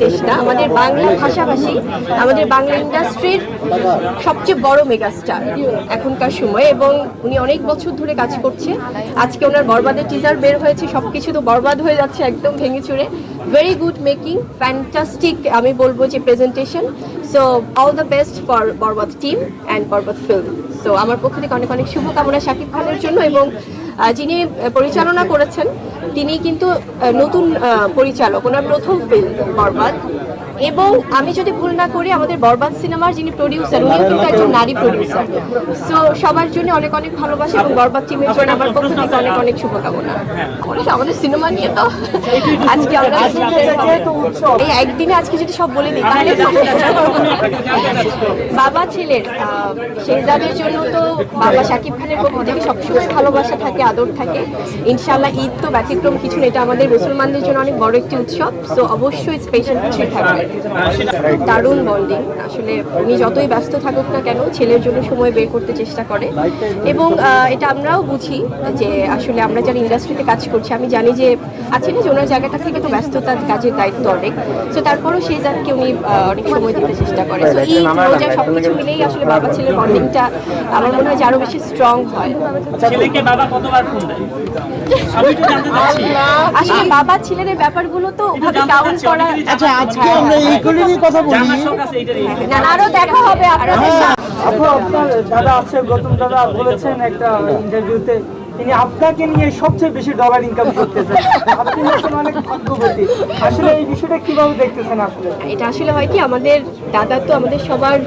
চেষ্টা আমাদের বাংলা ভাষাভাষী, আমাদের বাংলা ইন্ডাস্ট্রির সবচেয়ে বড় মেগাস্টার এখনকার সময় এবং উনি অনেক বছর ধরে কাজ করছে। আজকে ওনার বরবাদের টিজার বের হয়েছে, সবকিছু তো বরবাদ হয়ে যাচ্ছে একদম ভেঙে চুরে। ভেরি গুড মেকিং ফ্যান্টাস্টিক আমি বলব যে presentation so all the best for Borbaad team and Borbaad film so আমার পক্ষ থেকে অনেক অনেক শুভকামনা শাকিব খানের জন্য এবং যিনি পরিচালনা করেছেন তিনি কিন্তু নতুন পরিচালক ওনার প্রথম ফিল্ম বরবাদ। এবং আমি যদি ভুল না করি আমাদের বরবাদ সিনেমার যিনি প্রডিউসার উনিও কিন্তু একজন নারী প্রডিউসার সো সবার জন্য অনেক অনেক ভালোবাসা এবং বরবাদ টিমের জন্য আমার পক্ষ থেকে অনেক অনেক শুভকামনা। আমাদের সিনেমা নিয়ে তো আজকে আমরা এই একদিনে আজকে যদি সব বলে দিই তাহলে বাবা ছেলের শেহজাদের জন্য তো বাবা শাকিব খানের পক্ষ থেকে সবসময় ভালোবাসা থাকে। আদর থাকে। ইনশাল্লাহ ঈদ তো ব্যতিক্রম কিছু এটা আমাদের মুসলমানদের জন্য অনেক বড় একটি উৎসব। সো অবশ্যই স্পেশাল কিছুই থাকবে। দারুণ বন্ডিং আসলে উনি যতই ব্যস্ত থাকুক না কেন, ছেলের জন্য সময় বের করতে চেষ্টা করে। এবং এটা আমরাও বুঝি যে আসলে আমরা যারা ইন্ডাস্ট্রিতে কাজ করছি, আমি জানি যে আছে না যে ওনার জায়গাটা থেকে তো ব্যস্ততার কাজের দায়িত্ব অনেক। তো তারপরও সেই জাতকে উনি অনেক সময় দিতে চেষ্টা করে। তো এই রোজা সবকিছু মিলেই আসলে বাবা ছেলের বন্ডিংটা আমার মনে হয় যে আরও বেশি স্ট্রং হয়। বাবা কতবার ফোন দেয়। আমি একটু জানতে চাচ্ছি। আসলে বাবা ছেলের এই ব্যাপারগুলো তো ওভাবে কাউন্ট করা আচ্ছা আজকে আমরা এইগুলি নিয়ে কথা বলি না না, আরও দেখা হবে আপনাদের সাথে। আপু আপনার দাদা আছে গৌতম দাদা বলেছেন একটা ইন্টারভিউতে তিনি আপনাকে নিয়ে সবচেয়ে বেশি ডলার ইনকাম করতেছেন। আপনি হচ্ছেন অনেক ভাগ্যবতী। আসলে এই বিষয়টা কীভাবে দেখতেছেন আসলে? এটা আসলে হয় কি আমাদের দাদা তো আমাদের সবার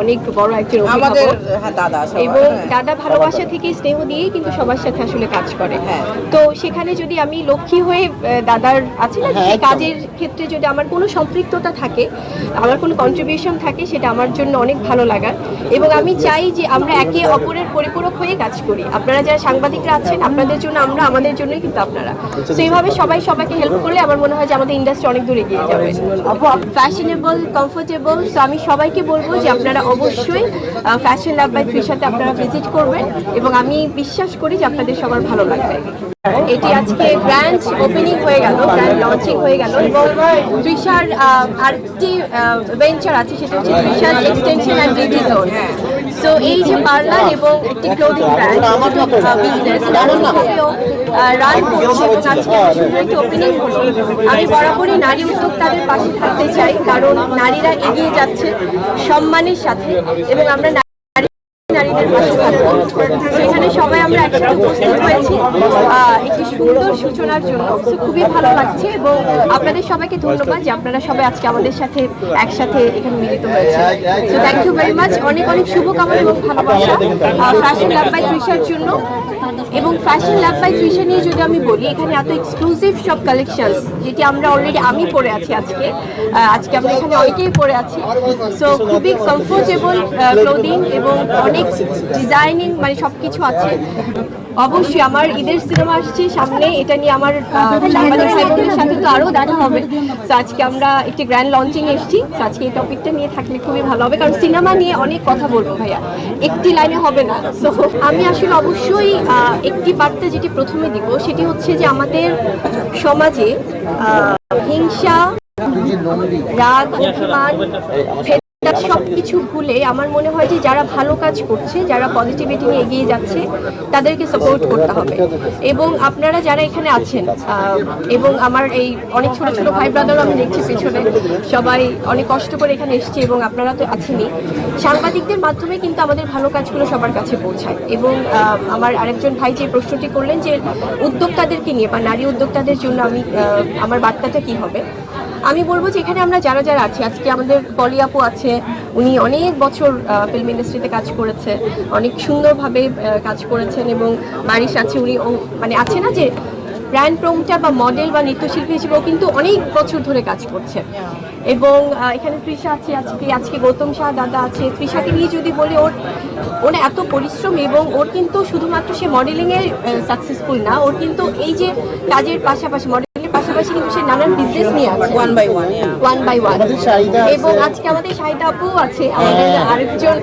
অনেক বড় একজন আমাদের হ্যাঁ দাদা এবং হ্যাঁ। দাদা ভালোবাসা থেকে স্নেহ দিয়েই কিন্তু সবার সাথে আসলে কাজ করে। হ্যাঁ। তো সেখানে যদি আমি লক্ষ্মী হয়ে দাদার আছে না। কাজের ক্ষেত্রে যদি আমার কোনো সম্পৃক্ততা থাকে আমার কোনো কন্ট্রিবিউশন থাকে সেটা আমার জন্য অনেক ভালো লাগার। এবং আমি চাই যে আমরা একে অপরের পরিপূরক হয়ে কাজ করি। আপনারা যারা সাংবাদিকরা আছেন আপনাদের জন্য আমরা আমাদের জন্যই কিন্তু আপনারা। তো এইভাবে সবাই সবাইকে হেল্প করলে আমার মনে হয় যে আমাদের ইন্ডাস্ট্রি অনেক দূর এগিয়ে যাবে। ফ্যাশনেবল কমফোর্টেবল সো আমি সবাইকে বলব যে আপনারা অবশ্যই ফ্যাশন ল্যাব বাই সাথে আপনারা ভিজিট করবেন এবং আমি বিশ্বাস করি যে আপনাদের সবার ভালো লাগবে। এটি আজকে ব্রাঞ্চ ওপেনিং হয়ে গেল ব্র্যান্ড লঞ্চিং হয়ে গেল এবং তৃষার আহ, আরেকটি ভেঞ্চার আছে সেটা হচ্ছে তৃষার extension and beauty zone so এই যে পার্লার এবং একটি ক্লোদিং ব্র্যান্ড বিজনেস রান করছে এবং আজকে একটি ওপেনিং হলো আমি বরাবরই নারী উদ্যোক্তাদের পাশে থাকতে চাই কারণ নারীরা এগিয়ে যাচ্ছে সম্মানের সাথে এবং আমরা নারীদের পাশে থাকব। সেখানে সবাই আমরা একসাথে উপস্থিত হয়েছি। একটি সুন্দর সূচনার জন্য। খুবই ভালো লাগছে এবং আপনাদের সবাইকে ধন্যবাদ যে আপনারা সবাই আজকে আমাদের সাথে একসাথে এখানে মিলিত হয়েছে so thank you very much অনেক অনেক শুভকামনা এবং ভালোবাসা ফ্যাশন লাভ বাই তৃষার জন্য। এবং ফ্যাশন লাভ বাই ফিশন নিয়ে যদি আমি বলি, এখানে এত এক্সক্লুসিভ সব কালেকশনস যেটি আমরা অলরেডি আমি পরে আছি আজকে আজকে আমরা এখানে অনেকেই পরে আছি। সো খুবই কমফোর্টেবল ক্লোদিং এবং অনেক ডিজাইনিং মানে সব কিছু আছে। অবশ্যই, আমার ঈদের সিনেমা আসছে সামনে, এটা নিয়ে আমার সাংবাদিক সাথে তো আরও দেখা হবে। তো আজকে আমরা একটি গ্র্যান্ড লঞ্চিং এসেছি। আজকে এই টপিকটা নিয়ে থাকলে খুবই ভালো হবে, কারণ সিনেমা নিয়ে অনেক কথা বলব ভাইয়া। একটি লাইনে হবে না। তো আমি আসলে অবশ্যই একটি বার্তা যেটি প্রথমে দিব, সেটি হচ্ছে যে আমাদের সমাজে হিংসা, রাগ অভিমান সব কিছু ভুলে আমার মনে হয় যে যারা ভালো কাজ করছে, যারা পজিটিভিটি নিয়ে এগিয়ে যাচ্ছে, তাদেরকে সাপোর্ট করতে হবে। এবং আপনারা যারা এখানে আছেন এবং আমার এই অনেক ছোট ছোট ভাই ব্রাদারও আমি দেখছি পেছনে, সবাই অনেক কষ্ট করে এখানে এসছে এবং আপনারা তো আছেনই। সাংবাদিকদের মাধ্যমে কিন্তু আমাদের ভালো কাজগুলো সবার কাছে পৌঁছায়। এবং আমার আরেকজন ভাই যে প্রশ্নটি করলেন যে উদ্যোক্তাদেরকে নিয়ে বা নারী উদ্যোক্তাদের জন্য আমি আমার বার্তাটা কি হবে? আমি বলব যে এখানে আমরা যারা যারা আছি আজকে আমাদের পলি আপু আছে উনি অনেক বছর ফিল্ম ইন্ডাস্ট্রিতে কাজ করেছে অনেক সুন্দরভাবে কাজ করেছেন এবং মারিশ আছে উনি মানে আছে না যে ব্র্যান্ড প্রমোটার বা মডেল বা নৃত্যশিল্পী হিসেবেও কিন্তু অনেক বছর ধরে কাজ করছে। এবং এখানে তৃষা আছে আজকে আজকে গৌতম শাহ দাদা আছে। তৃষাকে নিয়ে যদি বলি ওর ওর এত পরিশ্রম এবং ওর কিন্তু শুধুমাত্র সে মডেলিংয়ে সাকসেসফুল না ওর কিন্তু এই যে কাজের পাশাপাশি মডেলিংয়ের পাশাপাশি কিন্তু সে নানান বিজনেস নিয়ে আছে। One by one one by one. এবং আজকে আমাদের শাহিদা আপু আছে। আমাদের আরেকজন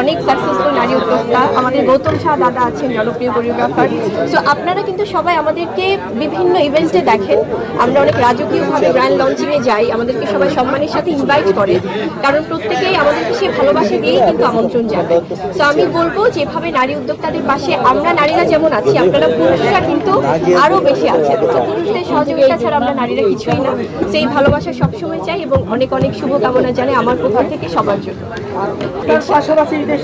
অনেক সাকসেসফুল নারী উদ্যোক্তা। আমাদের গৌতম শাহ দাদা আছেন জনপ্রিয় কোরিওগ্রাফার সো আপনারা কিন্তু সবাই আমাদেরকে বিভিন্ন ইভেন্টে দেখেন। আমরা অনেক রাজকীয়ভাবে ব্র্যান্ড লঞ্চিংয়ে যাই। আমাদেরকে সবাই সম্মানের সাথে ইনভাইট করে। কারণ প্রত্যেকেই আমাদেরকে সেই ভালোবাসা দিয়েই কিন্তু আমন্ত্রণ যাবে সো আমি বলব যেভাবে নারী উদ্যোক্তাদের পাশে আমরা নারীরা যেমন আছি আপনারা পুরুষরা কিন্তু আরও বেশি আছেন। পুরুষদের সহযোগিতা ছাড়া আমরা নারীরা কিছুই না। সেই ভালোবাসা সবসময় চাই এবং অনেক অনেক শুভকামনা জানাই আমার পক্ষ থেকে সবার জন্য। পাশাপাশি এটা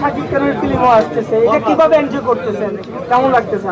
কেমন লাগতেছে?